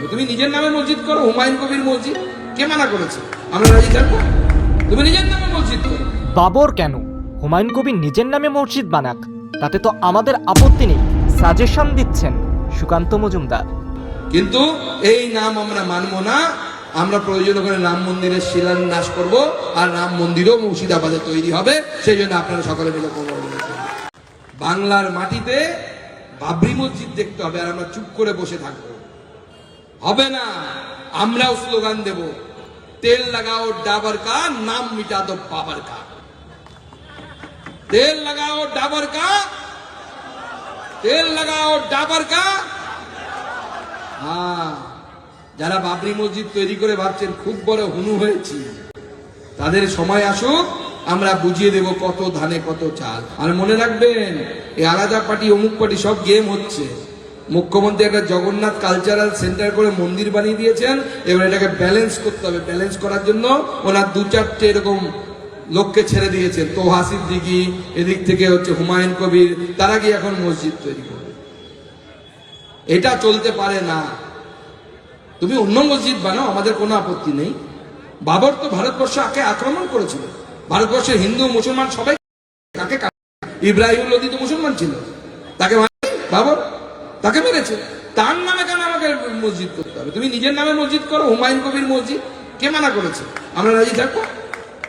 হবে। তুমি নিজের নামে মসজিদ করো হুমায়ুন কবির মসজিদ। কে মানা করেছে? আমরা রাজি থাকব? তুমি নিজের নামে মসজিদ করো। বাবর কেন? হুমায়ুন কবির নিজের নামে মসজিদ বানাক তাতে তো আমাদের আপত্তি নেই। সাজেশন দিচ্ছেন সুকান্ত মজুমদার। কিন্তু এই নাম আমরা মানবো না। আমরা প্রয়োজন করে রাম মন্দিরের শিলান্যাস করব আর রাম মন্দিরও মুর্শিদাবাদে তৈরি হবে। সেই জন্য আপনারা সকলে মিলে বাংলার মাটিতে বাবরি মসজিদ দেখতে হবে আর আমরা চুপ করে বসে থাকব। হবে না। আমরাও স্লোগান দেব, তেল লাগাও ডাবার কা নাম মিটা দো বাবার কা তেল লাগাও ডাবার কা তেল লাগাও ডাবার কা হ্যাঁ যারা বাবরি মসজিদ তৈরি করে ভাবছেন, খুব বড় হুনু হয়েছি। তাদের সময় আসুক, আমরা বুঝিয়ে দেব কত ধানে কত চাল। আর মনে রাখবেন, এই আলাদা পার্টি, অমুক পার্টি সব গেম হচ্ছে। মুখ্যমন্ত্রী একটা জগন্নাথ কালচারাল সেন্টার করে মন্দির বানিয়ে দিয়েছেন। এবার এটাকে ব্যালেন্স করতে হবে। ব্যালেন্স করার জন্য ওনার দু চারটে এরকম লোককে ছেড়ে দিয়েছেন। তোহা সিদ্দিকি, এদিক থেকে হচ্ছে হুমায়ুন কবির, তারা গিয়ে এখন মসজিদ তৈরি করবে। এটা চলতে পারে না। তুমি অন্য মসজিদ বানাও, আমাদের কোনো আপত্তি নেই। বাবর তো ভারতবর্ষ আকে আক্রমণ করেছিল। ভারতবর্ষের হিন্দু, মুসলমান সবাই কাকে কা- ইব্রাহিম লোদি তো মুসলমান ছিল। তাকে মানে বাবর তাকে মেরেছে। তার নামে কেন আমাকে মসজিদ করতে হবে? তুমি নিজের নামে মসজিদ করো, হুমায়ুন কবির মসজিদ। কে মানা করেছে? আমরা রাজি থাকব?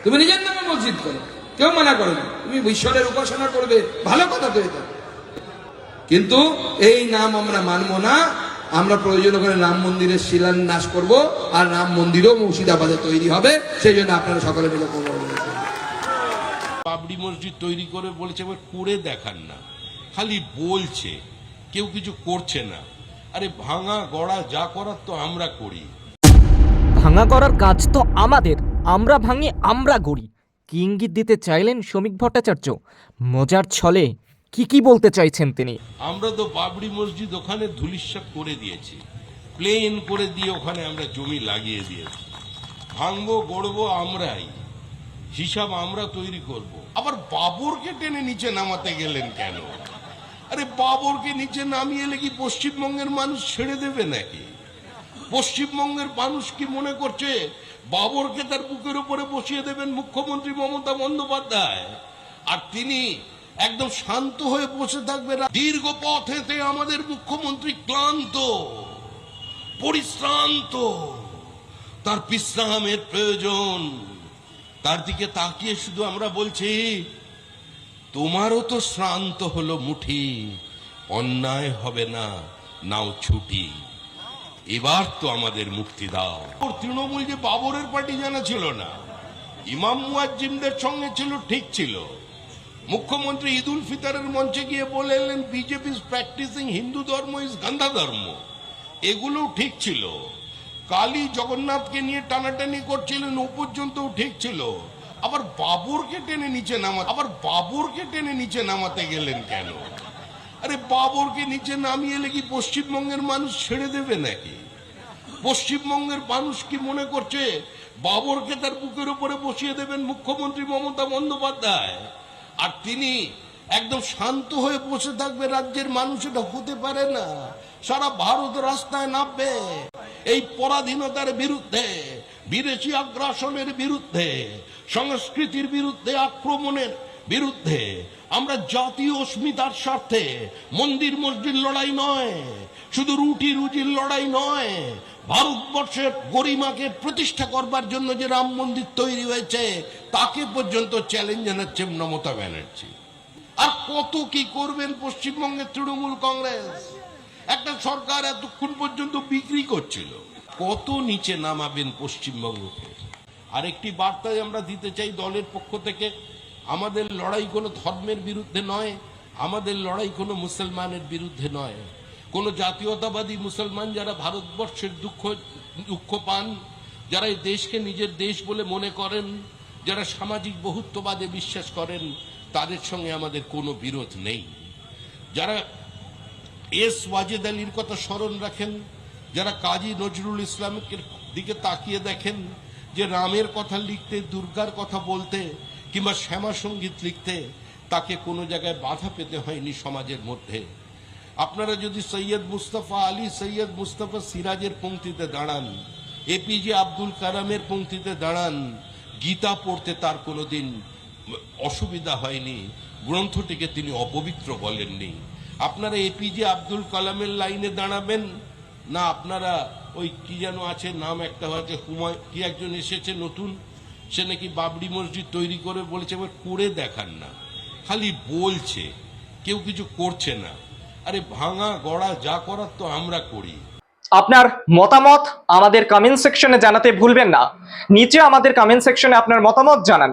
তুমি নিজের নামে মসজিদ করো। কেউ মানা করে না। তুমি ঈশ্বরের উপাসনা করবে। ভালো কথা তো এটা। কিন্তু এই নাম আমরা মানবো না। আমরা প্রয়োজন করে রাম মন্দিরের শিলান্যাস করব আর রাম মন্দিরও মুর্শিদাবাদে তৈরি হবে। সেই জন্য আপনারা সকলে মিলে বাবরি মসজিদ তৈরি করে বলেছে, এবার করে দেখান না। খালি বলছে। কেউ কিছু করছে না। আরে ভাঙা গড়া যা করার তো আমরা করি। ভাঙা করার কাজ তো আমাদের। আমরা ভাঙি আমরা গড়ি। কি ইঙ্গিত দিতে চাইলেন শ্রমিক ভট্টাচার্য? মজার ছলে কি কি বলতে চাইছেন তিনি? আমরা তো বাবরি মসজিদ ওখানে ধুলিস্বাত করে দিয়েছি। প্লেন করে দিয়ে ওখানে আমরা জমি লাগিয়ে দিয়েছি। ভাঙবো গড়বো আমরাই। হিসাব আমরা তৈরি করব। আবার বাবরকে টেনে নিচে নামাতে গেলেন কেন? আরে বাবরকে নিচে নামিয়ে এলে কি পশ্চিমবঙ্গের মানুষ ছেড়ে দেবে নাকি? পশ্চিমবঙ্গের মানুষ কি মনে করছে বাবরকে তার বুকের উপরে বসিয়ে দেবেন মুখ্যমন্ত্রী মমতা বন্দ্যোপাধ্যায়? আর তিনি একদম শান্ত হয়ে বসে থাকবেন। দীর্ঘ পথ হেঁটে আমাদের মুখ্যমন্ত্রী ক্লান্ত, পরিশ্রান্ত। তার বিশ্রামের প্রয়োজন। তার দিকে তাকিয়ে শুধু আমরা বলছি তোমারও তো শ্রান্ত হলো মুঠি। অন্যায় হবে না, নাও ছুটি। এবার তো আমাদের মুক্তি দাও। তৃণমূল যে বাবরের পার্টি জানা ছিল না, ইমাম মুয়াজ্জিমদের সঙ্গে ছিল, ঠিক ছিল। মুখ্যমন্ত্রী ঈদ উল ফিতরের মঞ্চে গিয়ে বলে এলেন, বিজেপি প্র্যাকটিসিং হিন্দু ধর্ম ইজ গান্ধা ধর্ম। এগুলোও ঠিক ছিল। কালী জগন্নাথকে নিয়ে টানাটানি করছিলেন, ও পর্যন্তও ঠিক ছিল। আবার বাবরকে টেনে নিচে নামা আবার বাবরকে টেনে নিচে নামাতে গেলেন কেন? আরে বাবরকে নিচে নামিয়ে এলে কি পশ্চিমবঙ্গের মানুষ ছেড়ে দেবে নাকি? পশ্চিমবঙ্গের মানুষ কি মনে করছে বাবরকে তার বুকের উপরে বসিয়ে দেবেন মুখ্যমন্ত্রী মমতা বন্দ্যোপাধ্যায়? আর তিনি একদম শান্ত হয়ে বসে থাকবে, রাজ্যের মানুষ এটা হতে পারে না। সারা ভারত রাস্তায় নামবে। এই পরাধীনতার বিরুদ্ধে, বিদেশি আগ্রাসনের বিরুদ্ধে সংস্কৃতির বিরুদ্ধে আক্রমণের বিরুদ্ধে আমরা জাতীয় অস্মিতার স্বার্থে মন্দির মসজিদ লড়াই নয়, শুধু রুটি রুজির লড়াই নয়, ভারতবর্ষের গরিমাকে প্রতিষ্ঠা করবার জন্য যে রাম মন্দির তৈরি হয়েছে, তাকে পর্যন্ত চ্যালেঞ্জ জানাচ্ছে মমতা ব্যানার্জি। আর কত কি করবেন পশ্চিমবঙ্গের তৃণমূল কংগ্রেস? একটা সরকার এতক্ষণ পর্যন্ত বিক্রি করছিল, কত নিচে নামাবেন পশ্চিমবঙ্গকে? আরেকটি বার্তা আমরা দিতে চাই দলের পক্ষ থেকে। আমাদের লড়াই কোনো ধর্মের বিরুদ্ধে নয়, আমাদের লড়াই কোনো মুসলমানের বিরুদ্ধে নয়। কোনো জাতীয়তাবাদী মুসলমান যারা ভারতবর্ষের দুঃখ দুঃখ পান, যারা এই দেশকে নিজের দেশ বলে মনে করেন, যারা সামাজিক বহুত্ববাদে বিশ্বাস করেন, তাদের সঙ্গে আমাদের কোনো বিরোধ নেই। যারা এস ওয়াজেদ আলীর কথা স্মরণ রাখেন, যারা কাজী নজরুল ইসলামের দিকে তাকিয়ে দেখেন যে রামের কথা লিখতে, দুর্গার কথা বলতে কিংবা শ্যামা সংগীত লিখতে তাকে কোনো জায়গায় বাধা পেতে হয়নি সমাজের মধ্যে। আপনারা যদি সৈয়দ মুস্তফা আলী, সৈয়দ মুস্তফা সিরাজের পঙ্ক্তিতে দাঁড়ান এপিজে আব্দুল কালামের পঙ্ক্তিতে দাঁড়ান, গীতা পড়তে তার কোনোদিন অসুবিধা হয়নি, গ্রন্থটিকে তিনি অপবিত্র বলেননি। আপনারা এপিজে আব্দুল কালামের লাইনে দাঁড়াবেন না, আপনারা ওই কি যেন আছে, নাম একটা হয়েছে হুমায় কি একজন এসেছে নতুন, সে নাকি বাবরি মসজিদ তৈরি করে বলেছে, এবার করে দেখান না। খালি বলছে, কেউ কিছু করছে না। আরে ভাঙা গড়া যা করার তো আমরা করি। আপনার মতামত আমাদের কমেন্ট সেকশনে জানাতে ভুলবেন না। নিচে আমাদের কমেন্ট সেকশনে আপনার মতামত জানান।